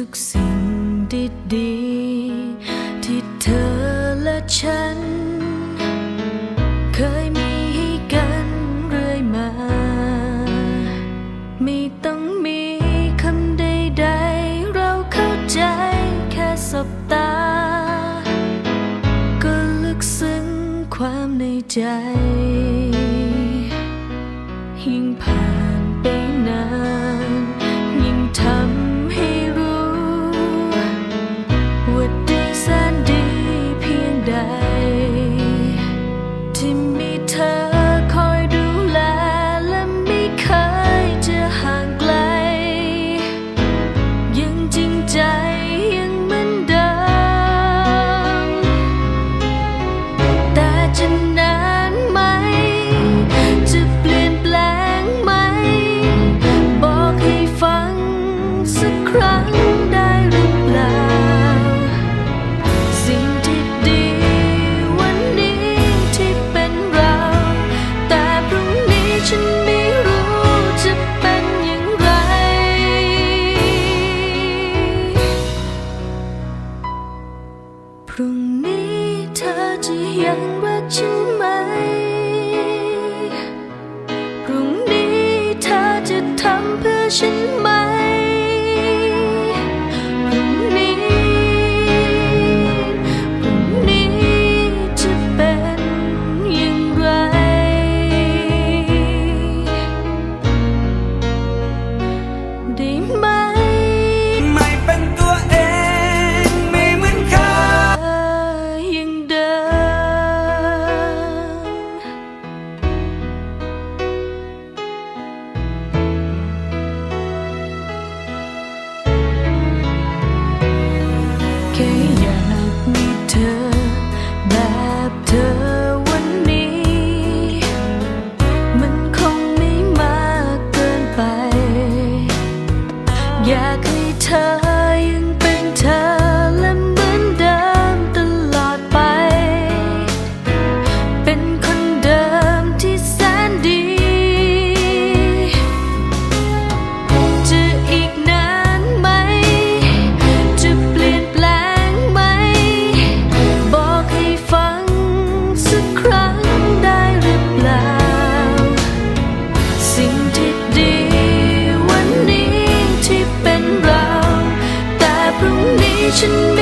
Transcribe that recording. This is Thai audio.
ทุกสิ่งดีๆที่เธอและฉัน เคยมีให้กันเรื่อยมา ไม่ต้องมีคำใดๆ เราเข้าใจแค่สบตา ก็ลึกซึ้งความในใจ ยิ่งผ่าน จะยังรักฉันไหม พรุ่งนี้เธอจะทำเพื่อฉันไหม 着。